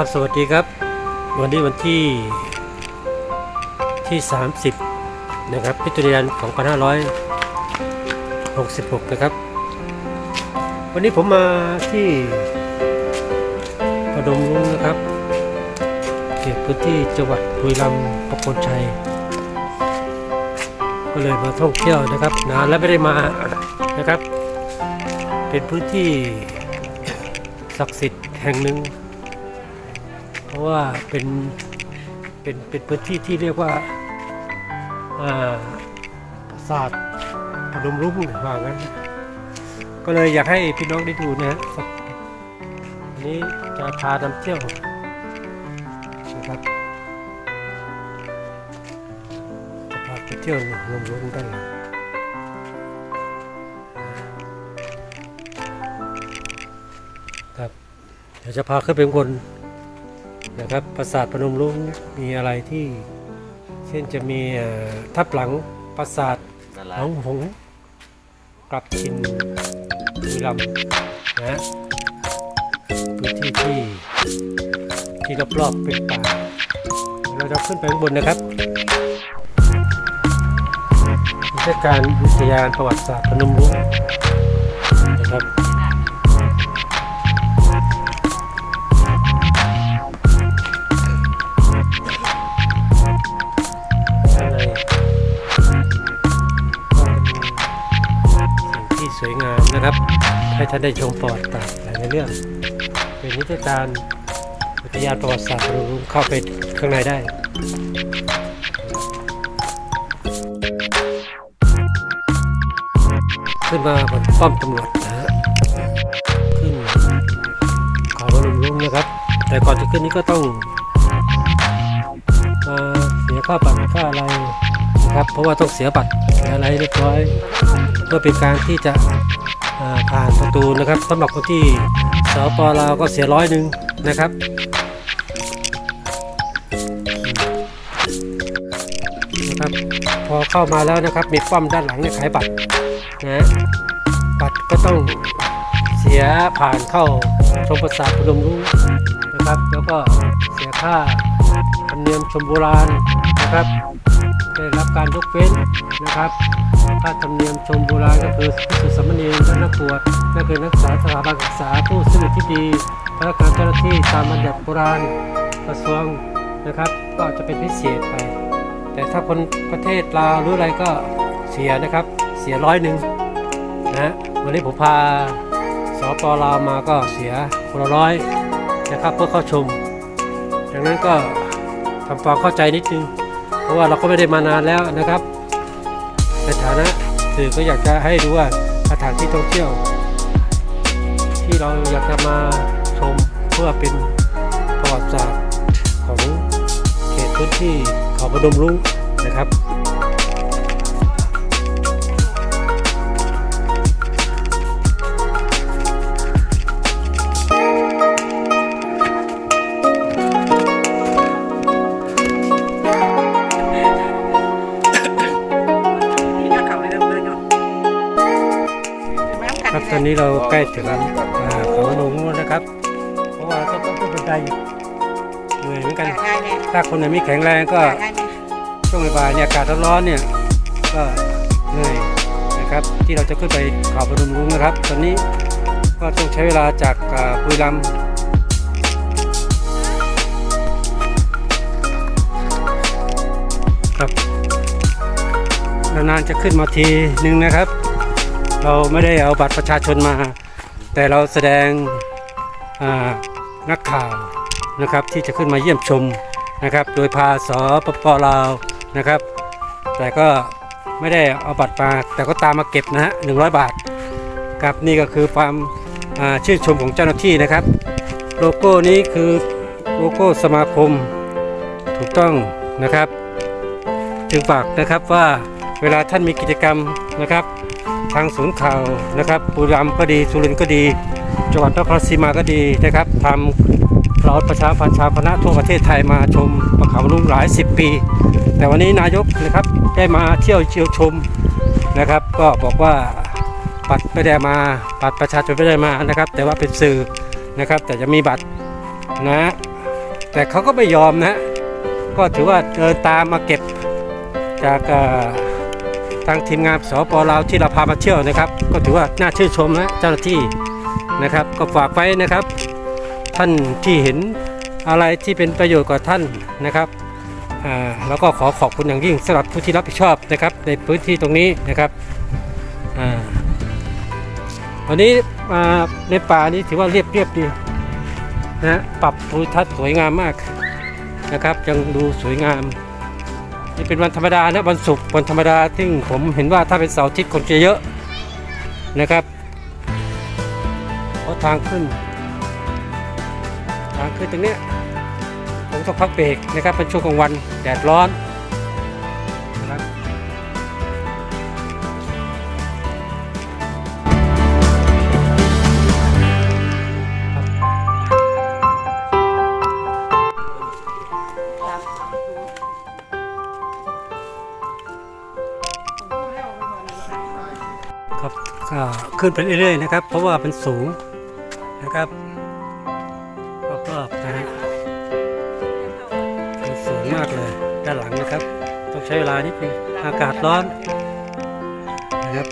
ครับสวัสดีครับ วันนี้วันที่ที่ 30 นะครับพิจารณา2566 นะครับ วันนี้ผมมาที่พนมรุ้งนะครับเขตพื้นที่จังหวัดบุรีรัมย์ประโคนชัย ก็เลยมาท่องเที่ยวนะครับนานแล้วไม่ได้มานะครับ เป็นพื้นที่ศักดิ์สิทธิ์แห่งหนึ่ง เพราะว่าเป็นเป็นเป็นพื้นที่ที่เรียกว่าอ่าปราสาทพนมรุ้งว่างั้น ก็เลยอยากให้พี่น้องได้ดูนะฮะอันนี้จะพานำเที่ยวนะครับจะพาไปเที่ยวพนมรุ้งได้ครับเดี๋ยวจะพาขึ้นไปบน นะครับปราสาทพนมรุ้งมีอะไรที่ เช่นจะมีเอ่อทับหลังปราสาทนั่นหแหละนองหงส์กลับชินบุรีรัมย์นะฮะพื้นที่ที่ที่รอบๆเป็นป่าเราจะขึ้นไปข้างบนนะครับนิทรรศการวิทยานประวัติศาสตร์พนมรุ้ง ท่านได้ชมประวัติศาสตร์หลายเรื่อง เป็นนิทรรศการอุทยานประวัติศาสตร์รู้เข้าไปข้างในได้ขึ้นมาบนป้อมตำรวจนะฮะขึ้นเขาพนมรุ้งนะครับ แต่ก่อนจะขึ้นนี้ก็ต้องมาเสียค่าบัตรค่าอะไรนะครับ เพราะว่าต้องเสียบัตรเสียอะไรเรียบร้อย เพื่อเป็นการที่จะ ผ่านประตูนะครับสำหรับคนที่สปลาวก็เสียร้อยหนึ่งนะครับนะครับ พอเข้ามาแล้วนะครับ มีป้อมด้านหลังเนี่ยขายบัตรนะบัตรก็ต้องเสียผ่านเข้าชมปราสาทพนมรุ้งนะครับ แล้วก็เสียค่าธรรมเนียมชมโบราณนะครับ การยกเว้นนะครับค่าธรรมเนียมชมโบราณก็คือผู้ศึกสมณรและนักบวชก็คือนักศึกษาสถาบันศึกษาผู้ซึ่งที่ดีพนักงานเจ้าหน้าที่ตามบัญญัติโบราณกระทรวงนะครับ ก็จะเป็นพิเศษไป แต่ถ้าคนประเทศลาวหรืออะไรก็เสียนะครับ เสียร้อยหนึ่งนะวันนี้ผมพาสปลาวมาก็เสียคนละร้อยนะครับเพื่อเข้าชม ดังนั้นก็ทำความเข้าใจนิดนึง เพราะว่าเราก็ไม่ได้มานานแล้วนะครับ ในฐานะสื่อก็อยากจะให้ดูว่าสถานที่ท่องเที่ยว ที่เราอยากจะมาชมเพื่อเป็นประวัติศาสตร์ของเขตพื้นที่เขาพนมรุ้งนะครับ อนนี้เราใกล้ถึงอ่าเขาพนมรุ้งแล้วนะครับ เพราะว่าต้องต้องขึ้นบันไดเหนื่อยเหมือนกันง่ายเนี่ยถ้าคนไหนไม่แข็งแรงก็ง่ายเนี่ยช่วงบ่ายๆเนี่ยอากาศร้อนๆเนี่ยก็เหนื่อยนะครับ ที่เราจะขึ้นไปเขาพนมรุ้งนะครับ ตอนนี้ก็ต้องใช้เวลาจากอ่าปุรีรัมย์ครับนานๆจะขึ้นมาทีนึงนะครับ เราไม่ได้เอาบัตรประชาชนมา แต่เราแสดงนักข่าวนะครับที่จะขึ้นมาเยี่ยมชมนะครับ โดยพาสปปลาวนะครับ แต่ก็ไม่ได้เอาบัตรมาแต่ก็ตามมาเก็บนะฮะ100บาทครับนี่ก็คือความชื่นชมของเจ้าหน้าที่นะครับ โลโก้นี้คือโลโก้สมาคมถูกต้องนะครับ จึงฝากนะครับว่าเวลาท่านมีกิจกรรมนะครับ ทางศูนย์ข่าวนะครับบุรีรัมก็ดีสุรินทร์ก็ดี จังหวัดนครศรีมาก็ดีนะครับทำเราประชาพันธ์ชาวคณะทั่วประเทศไทยมาชมปะเขาลุงหลาย 10 ปี แต่วันนี้นายกนะครับได้มาเที่ยวเชียวชมนะครับ ก็บอกว่าบัตรไม่ได้มาบัตรประชาชนไม่ได้มานะครับ แต่ว่าเป็นสื่อนะครับ แต่จะมีบัตรนะแต่เขาก็ไม่ยอมนะ ก็ถือว่าเดินตามมาเก็บจากอ่อ ทางทีมงานสปลาวที่เราพามาเที่ยวนะครับ ก็ถือว่าน่าชื่นชมนะเจ้าหน้าที่นะครับ ก็ฝากไว้นะครับ ท่านที่เห็นอะไรที่เป็นประโยชน์กับท่านนะครับอ่าแล้วก็ขอขอบคุณอย่างยิ่งสำหรับผู้ที่รับผิดชอบนะครับ ในพื้นที่ตรงนี้นะครับอ่าวันนี้ในป่านี้ถือว่าเรียบเรียบดีนะฮะปรับภูมิทัศน์สวยงามมากนะครับยังดูสวยงาม นี่เป็นวันธรรมดานะวันศุกร์วันธรรมดาซึ่งผมเห็นว่าถ้าเป็นเสาร์อาทิตย์คนจะเยอะนะครับเพราะทางขึ้น ทางขึ้นตรงเนี้ยผมต้องพักเบรกนะครับเป็นช่วงกลางวันแดดร้อน ขึ้นไปเรื่อยๆนะครับ เพราะว่าเป็นสูงนะครับรอบๆนะฮะเป็นสูงมากเลยด้านหลังนะครับ ต้องใช้เวลานิดนึงอากาศร้อนนะครับ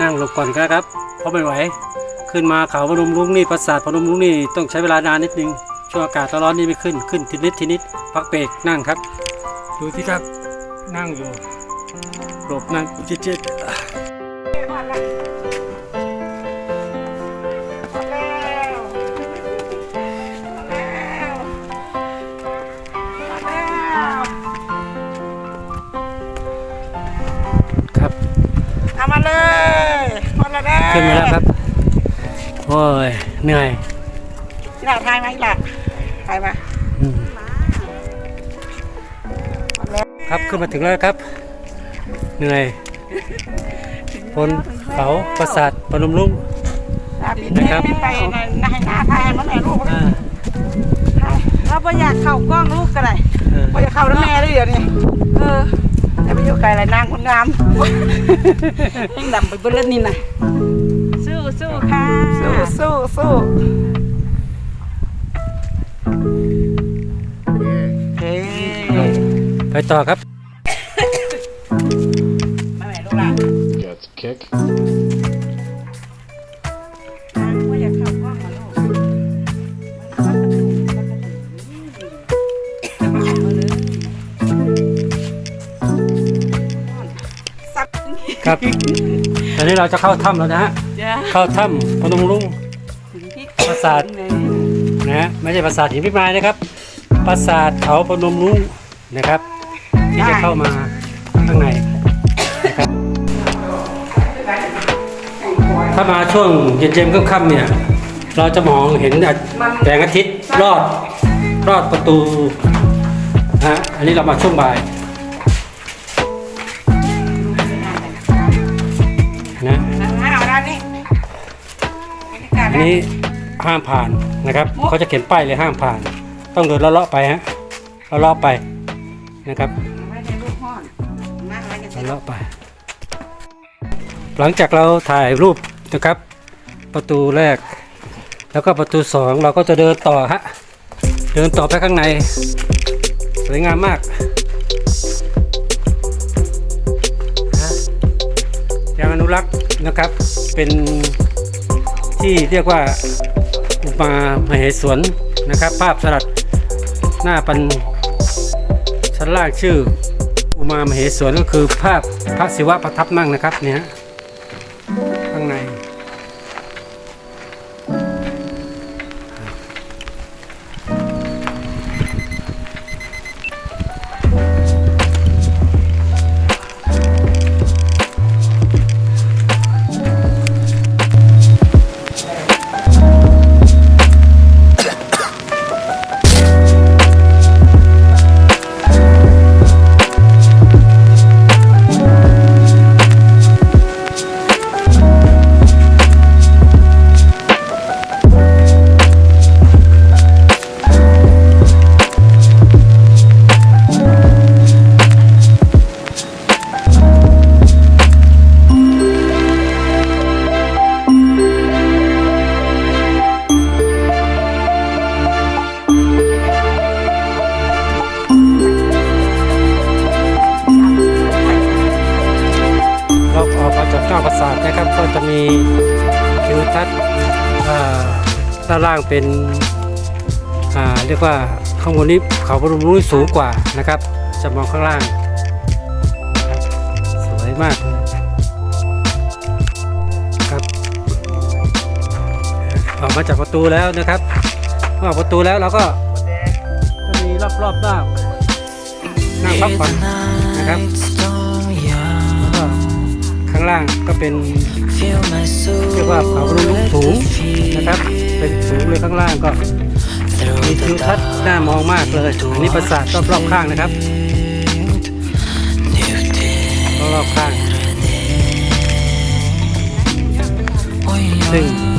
นั่งลงก่อนครับ เพราะไม่ไหว ขึ้นมาเขาพนมรุ้งนี่ปราสาทพนมรุ้งนี่ต้องใช้เวลานานนิดนึง ช่วงอากาศร้อนนี่ไม่ขึ้นขึ้นทีนิดทีนิดพักเบรกนั่งครับ ดูที่ครับนั่งอยู่หลบนั่งจิตจิตครับเอามาเลยมาแล้วขึ้นมาแล้วครับ โอ้ย เหนื่อย ที่เราทายไหมล่ะ ทายมาอืมครับขึ้นมาถึงแล้วครับ เหนื่อยบนเขาปราสาทพนมรุ้งนะครับไปในให้หน้าทายมันไหนลูกอ่าเราไม่อยากเข้ากล้องลูกกันเลยเออว่าจะเข้าแล้วแม่ด้วยเดี๋ยวนี้เออแต่ไปอยู่ไกลไรนางคนงามยิ่งดำไปเบิ้ลนี่นะสู้สู้ค่ะสู้สู้สู้ เฮ้ยไปต่อครับ มาไหนลูกหลาน Gets kick. ไม่อยากเข้ากล้องมาลูกซับครับ ตอนนี้เราจะเข้าถ้ำแล้วนะฮะ จ้าเข้าถ้ำพนมรุ้งถึงที่ปราสาทนะฮะไม่ใช่ปราสาทหินพิมายนะครับ ปราสาทเขาพนมรุ้งนะครับ ที่จะเข้ามาข้างในนะครับถ้ามาช่วงเย็นๆค่ำๆเนี่ย เราจะมองเห็นแสงอาทิตย์รอดรอดประตูนะฮะอันนี้เรามาช่วงบ่ายนะเอาด้านนี้อันนี้ ห้ามผ่านนะครับเขาจะเขียนป้ายเลยห้ามผ่าน ต้องเดินเลาะๆไปฮะเลาะๆไปนะครับไม่ได้ลูกห้อนนั่งอะไรกันเลาะๆไป หลังจากเราถ่ายรูปนะครับ ประตูแรก แล้วก็ประตูสองเราก็จะเดินต่อฮะเดินต่อไปข้างในสวยงามมากนะยังอนุรักษ์นะครับเป็นที่เรียกว่า อุมามเหสวนนะครับ ภาพสลัดหน้าปันชั้นล่างชื่อ อุมามเหสวนก็คือภาพพระศิวะประทับนั่งนะครับเนี่ย มีทิวทัศน์อ่าด้านล่างเป็นอ่าเรียกว่าข้างบนนี้เขาบรมรุ้สูงกว่านะครับ จะมองข้างล่าง สวยมากครับออกมาจากประตูแล้วนะครับออกประตูแล้วเราก็จะมีรอบๆด้านนั่งพักผ่อนนะครับ ข้างล่างก็เป็นเรียกว่าเขาบรมสูงนะครับ เป็นสูงเลยข้างล่างก็มีทิวทัศน์น่ามองมากเลยอันนี้ปราสาทรอบๆข้างนะครับรอบๆข้างซึ่ง